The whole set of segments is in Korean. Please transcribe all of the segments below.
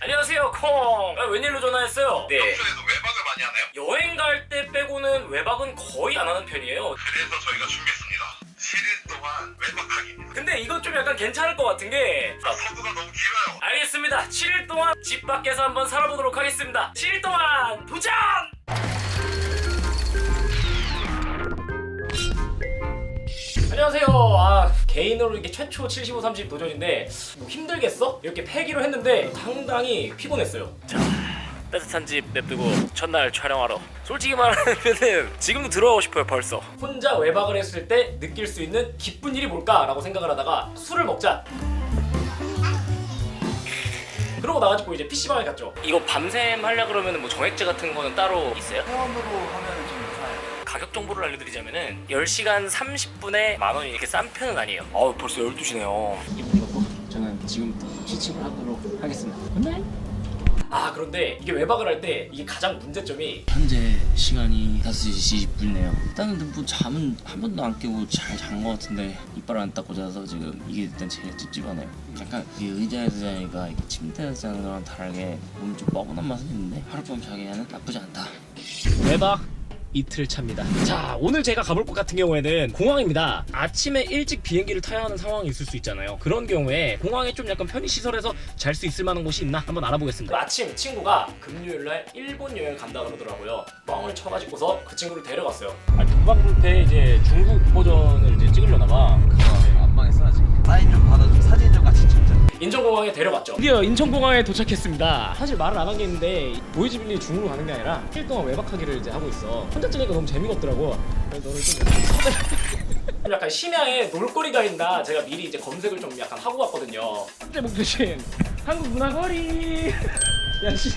안녕하세요 콩. 아, 웬일로 전화했어요? 네. 평소에도 외박을 많이 하나요? 여행 갈 때 빼고는 외박은 거의 안 하는 편이에요. 그래서 저희가 준비했습니다. 7일 동안 외박하기입니다. 근데 이건 좀 약간 괜찮을 것 같은 게 아, 서두가 너무 길어요. 알겠습니다. 7일 동안 집 밖에서 한번 살아보도록 하겠습니다. 7일 동안 도전! 안녕하세요. 아, 개인으로 이게 최초 75, 30 도전인데 뭐 힘들겠어? 이렇게 패기로 했는데 상당히 피곤했어요. 자, 따뜻한 집 냅두고 첫날 촬영하러. 솔직히 말하면은 지금도 들어가고 싶어요 벌써. 혼자 외박을 했을 때 느낄 수 있는 기쁜 일이 뭘까라고 생각을 하다가 술을 먹자. 그러고 나가지고 이제 PC방에 갔죠. 이거 밤샘 하려 그러면 뭐 정액제 같은 거는 따로 있어요? 회원으로 하면 좀. 가격 정보를 알려드리자면은 10시간 30분에 만 원이 이렇게 싼 편은 아니에요. 어 벌써 12시네요. 이분 이거 저는 지금부터 시침을 하도록 하겠습니다. 네? 아 그런데 이게 외박을 할 때 이게 가장 문제점이 현재 시간이 5시 20분이네요. 일단은 뭐 잠은 한 번도 안 깨고 잘 잔 것 같은데 이빨 안 닦고 자서 지금 이게 일단 제일 찝찝하네요. 약간 이 의자에서 자니까 이게 침대에서 자는 거랑 다르게 몸이 좀 뻐근한 맛은 있는데 하룻밤 자기에는 나쁘지 않다. 외박 이틀 차입니다. 자, 오늘 제가 가볼 곳 같은 경우에는 공항입니다. 아침에 일찍 비행기를 타야 하는 상황이 있을 수 있잖아요. 그런 경우에 공항에 좀 약간 편의 시설에서 잘 수 있을 만한 곳이 있나 한번 알아보겠습니다. 아침 친구가 금요일날 일본 여행 간다 그러더라고요. 뻥을 쳐가지고서 그 친구를 데려갔어요. 아, 금방불패 이제 중국 버전을 이제 찍으려나 봐. 안 망했어 아직 사인 좀 받아줘 사진 좀 같이 찍자 인천공항에 데려갔죠. 드디어 인천공항에 도착했습니다. 사실 말을 안 한 게 있는데 보이즈빌리 중으로 가는 게 아니라 1일 동안 외박하기를 이제 하고 있어. 혼자 찍으니까 너무 재미가 없더라고. 그래서 너를 좀좀 약간 심야에 놀거리가 있나 제가 미리 이제 검색을 좀 약간 하고 갔거든요. 현재 목표신 한국 문화거리. 야 씨.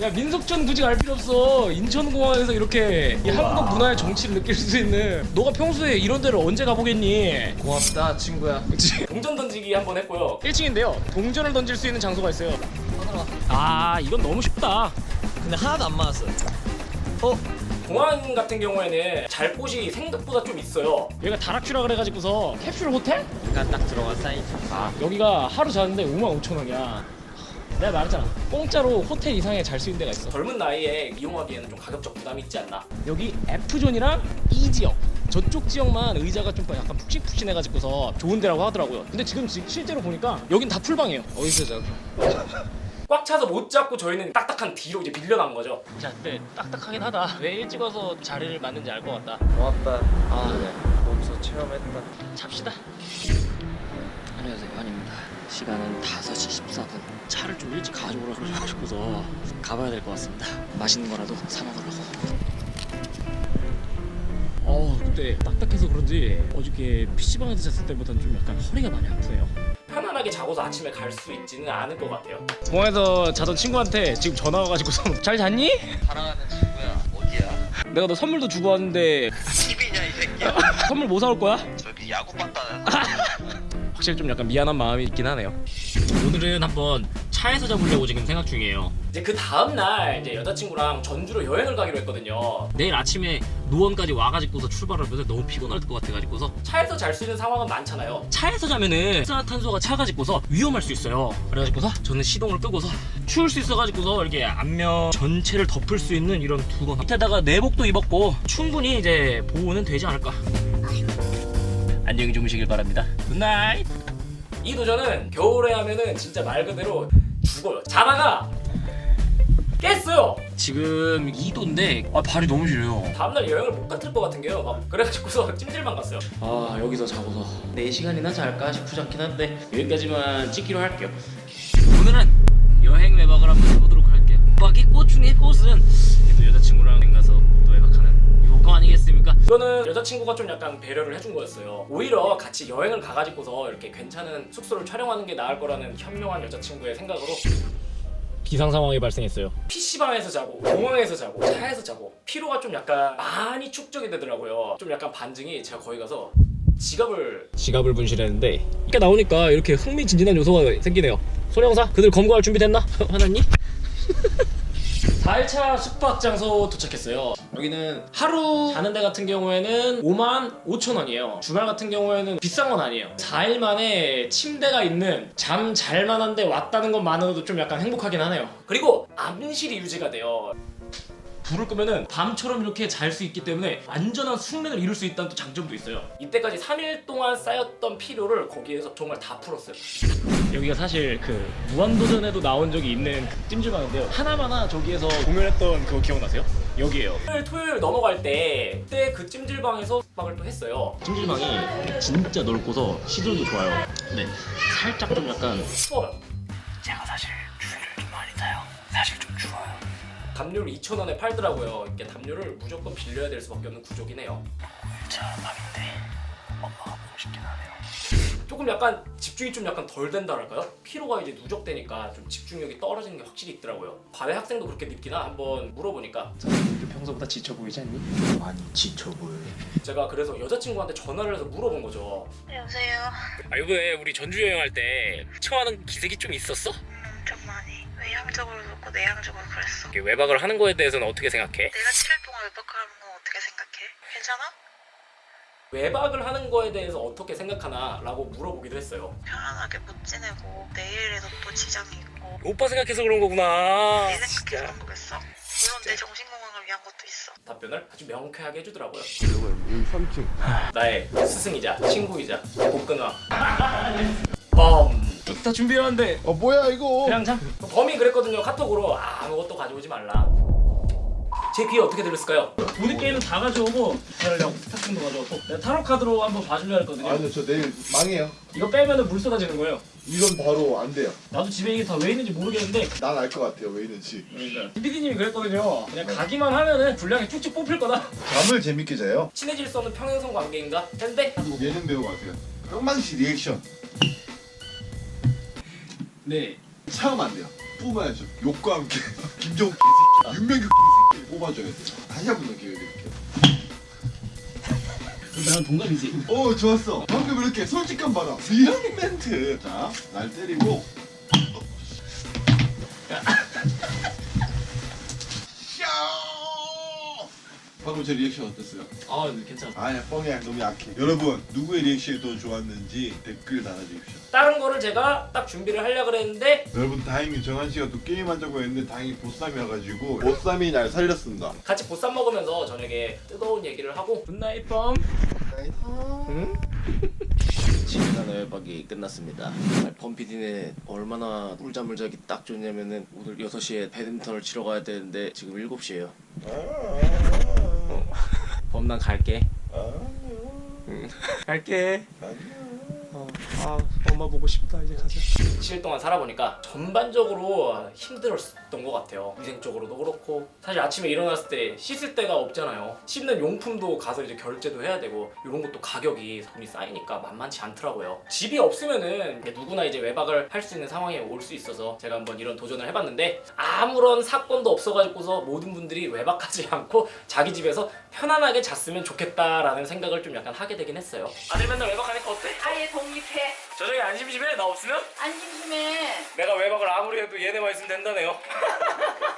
야 민속촌 굳이 갈 필요 없어 인천공항에서 이렇게 이 한국 문화의 정치를 느낄 수 있는 너가 평소에 이런 데를 언제 가보겠니 고맙다 친구야 그치. 동전 던지기 한번 했고요. 1층인데요. 동전을 던질 수 있는 장소가 있어요. 아, 이건 너무 쉽다. 근데 하나도 안 맞았어 공항 같은 경우에는 잘 곳이 생각보다 좀 있어요. 여기가 다락슈라 그래가지고서 캡슐 호텔? 잠깐 딱 들어가 사인 아, 여기가 하루 자는데 5만 5천 원이야. 내가 말했잖아. 공짜로 호텔 이상에 잘 수 있는 데가 있어. 젊은 나이에 이용하기에는 좀 가격적 부담이 있지 않나. 여기 F존이랑 E 지역. 저쪽 지역만 의자가 좀 약간 푹신푹신해가지고서 좋은 데라고 하더라고요. 근데 지금 지- 실제로 보니까 여긴 다 풀방이에요. 어디서 자고 꽉 차서 못 잡고 저희는 딱딱한 뒤로 이제 밀려난 거죠. 자, 근데 딱딱하긴 하다. 왜 일찍 와서 자리를 맞는지 알 것 같다. 고맙다 아, 네. 몸소 체험했다 잡시다. 안녕하세요 환입니다. 시간은 5시 14분. 차를 좀 일찍 가져오라 그러셔가지고서 가봐야 될 것 같습니다. 맛있는 거라도 사 먹으려고. 어, 근데 딱딱해서 그런지 어저께 PC방에서 잤을 때보다는 좀 약간 허리가 많이 아프네요. 편안하게 자고서 아침에 갈 수 있지는 않을 것 같아요. 공항에서 자던 친구한테 지금 전화 와가지고서 잘 잤니? 사랑하는 친구야 어디야 내가 너 선물도 주고 왔는데 TV냐 이 새끼야 선물 뭐 사올 거야? 저기 야구 봤다는 확실히 좀 약간 미안한 마음이 있긴 하네요. 오늘은 한번 차에서 잡으려고 지금 생각 중이에요. 이제 그 다음 날 이제 여자친구랑 전주로 여행을 가기로 했거든요. 내일 아침에 노원까지 와가지고서 출발하면 너무 피곤할 것 같아가지고서 차에서 잘 수 있는 상황은 많잖아요. 차에서 자면은 일산화탄소가 차가지고서 위험할 수 있어요. 그래가지고서 저는 시동을 끄고서 추울 수 있어가지고서 이렇게 앞면 전체를 덮을 수 있는 이런 두건 밑에다가 내복도 입었고 충분히 이제 보호는 되지 않을까. 안녕히 주무시길 바랍니다. 굿나잇. 이 도전은 겨울에 하면은 진짜 말 그대로 죽어요. 자다가 깼어요. 지금 2도인데 아 발이 너무 시려요. 다음날 여행을 못 갔을 것 같은 게요. 막 그래가지고서 찜질방 갔어요. 아 여기서 자고서 4시간이나 잘까 싶지 않긴 한데 여기까지만 찍기로 할게요. 오늘은 여행 외박을 한번 해보도록 할게요. 외박이 꽃 중에 꽃은 그래도 여자친구랑 가서 아니겠습니까? 이거는 여자친구가 좀 약간 배려를 해준 거였어요. 오히려 같이 여행을 가가지고서 이렇게 괜찮은 숙소를 촬영하는 게 나을 거라는 현명한 여자친구의 생각으로 비상 상황이 발생했어요. PC방에서 자고, 공항에서 자고, 차에서 자고 피로가 좀 약간 많이 축적이 되더라고요. 좀 약간 반증이 제가 거기 가서 지갑을 지갑을 분실했는데 이렇게 나오니까 이렇게 흥미진진한 요소가 생기네요. 손영사, 그들 검거할 준비 됐나? 화났니? 4일차 숙박 장소 도착했어요. 여기는 하루 자는 데 같은 경우에는 5만 5천 원이에요. 주말 같은 경우에는 비싼 건 아니에요. 4일 만에 침대가 있는 잠 잘 만한 데 왔다는 것만으로도 좀 약간 행복하긴 하네요. 그리고 암실이 유지가 돼요. 불을 끄면은 밤처럼 이렇게 잘 수 있기 때문에 완전한 숙면을 이룰 수 있다는 또 장점도 있어요. 이때까지 3일 동안 쌓였던 피로를 거기에서 정말 다 풀었어요. 여기가 사실 그 무한도전에도 나온 적이 있는 그 찜질방인데요. 하나마나 저기에서 공연했던 그거 기억나세요? 여기에요. 토요일, 토요일 넘어갈 때 그때 그 찜질방에서 숙박을 또 했어요. 찜질방이 진짜 넓고서 시설도 좋아요. 네, 살짝 좀 약간 추워요. 제가 사실 추위를 좀 많이 타요. 사실 좀 추워요. 담요를 2,000원에 팔더라고요. 이게 담요를 무조건 빌려야 될 수밖에 없는 구조긴 해요. 자, 밤인데 엄마가 보고 싶긴 하네요. 조금 약간 집중이 좀 약간 덜 된다랄까요? 피로가 이제 누적되니까 좀 집중력이 떨어지는 게 확실히 있더라고요. 과외 학생도 그렇게 느끼나 한번 물어보니까 평소보다 지쳐 보이지 않니? 많이 지쳐 보여요. 제가 그래서 여자친구한테 전화를 해서 물어본 거죠. 여보세요? 아 이번에 우리 전주 여행할 때 훔쳐하는 기색이 좀 있었어? 엄청 많이 외향적으로 놓고 내향적으로 그랬어 이게 외박을 하는 거에 대해서는 어떻게 생각해? 내가 7일 동안 외박하는 건 어떻게 생각해? 괜찮아? 외박을 하는 거에 대해서 어떻게 생각하나 라고 물어보기도 했어요. 편안하게 못 지내고 내일에도 또 지장이 있고 오빠 생각해서 그런 거구나. 내 생각해서 그런 거겠어? 물론 내 정신 건강을 위한 것도 있어 답변을 아주 명쾌하게 해주더라고요. 여기 3층. 나의 스승이자 친구이자 복근왕. 범. 다 준비해왔는데 어 뭐야 이거? 그냥 참 범이 그랬거든요 카톡으로 아, 아무것도 가져오지 말라 제 귀에 어떻게 들렸을까요? 보드 게임은 다 가져오고 그러려고 스타킹도 가져오고 내가 타로 카드로 한번 봐주려 했거든요 아니요 저 내일 망해요. 이거 빼면은 물 쏟아지는 거예요 이건 바로 안 돼요. 나도 집에 이게 다 왜 있는지 모르겠는데 난 알 것 같아요 왜 있는지. 그러니까 PD님이 그랬거든요 그냥 가기만 하면은 분량이 쭉쭉 뽑힐 거다 잠을 재밌게 자요. 친해질 수 없는 평행선 관계인가? 했는데 예능 배우 같아요. 평상시 리액션 네 차음 안 돼요. 뽑아야죠. 욕과 함께 김정욱 개새끼, 윤명규 개새끼 뽑아줘야 돼요. 다시 한 번 더 기회 드릴게요. 나랑 동갑이지 오 좋았어. 방금 이렇게 솔직한 바람. 이런 멘트. 자, 날 때리고. 샤오! 방금 제 리액션 어땠어요? 아 괜찮아 아니야 뻥이야 너무 약해. 여러분 누구의 리액션이 더 좋았는지 댓글 달아주십시오. 다른 거를 제가 딱 준비를 하려고 그랬는데 여러분 다행히 정한 씨가 또 게임하자고 했는데 다행히 보쌈이 와가지고 보쌈이 날 살렸습니다. 같이 보쌈 먹으면서 저녁에 뜨거운 얘기를 하고 굿나잇 범 지난 외박이 끝났습니다. 범피디네 얼마나 꿀잠을 자기 딱 좋냐면은 오늘 6시에 배드민턴을 치러 가야 되는데 지금 7시에요. 범난 갈게. 응. 갈게. 어, 아 엄마 보고 싶다 이제 가자. 7일 동안 살아보니까 전반적으로 힘들었던 것 같아요. 위생적으로도 그렇고. 사실 아침에 일어났을 때 씻을 데가 없잖아요. 씻는 용품도 가서 이제 결제도 해야 되고 이런 것도 가격이 돈이 쌓이니까 만만치 않더라고요. 집이 없으면은 누구나 이제 외박을 할 수 있는 상황에 올 수 있어서 제가 한번 이런 도전을 해봤는데 아무런 사건도 없어가지고서 모든 분들이 외박하지 않고 자기 집에서 편안하게 잤으면 좋겠다라는 생각을 좀 약간 하게 되긴 했어요. 아들 맨날 외박하니까 어때? 아예 독립해. 저녁에 안 심심해? 나 없으면? 안 심심해 내가 외박을 아무리 해도 얘네만 있으면 된다네요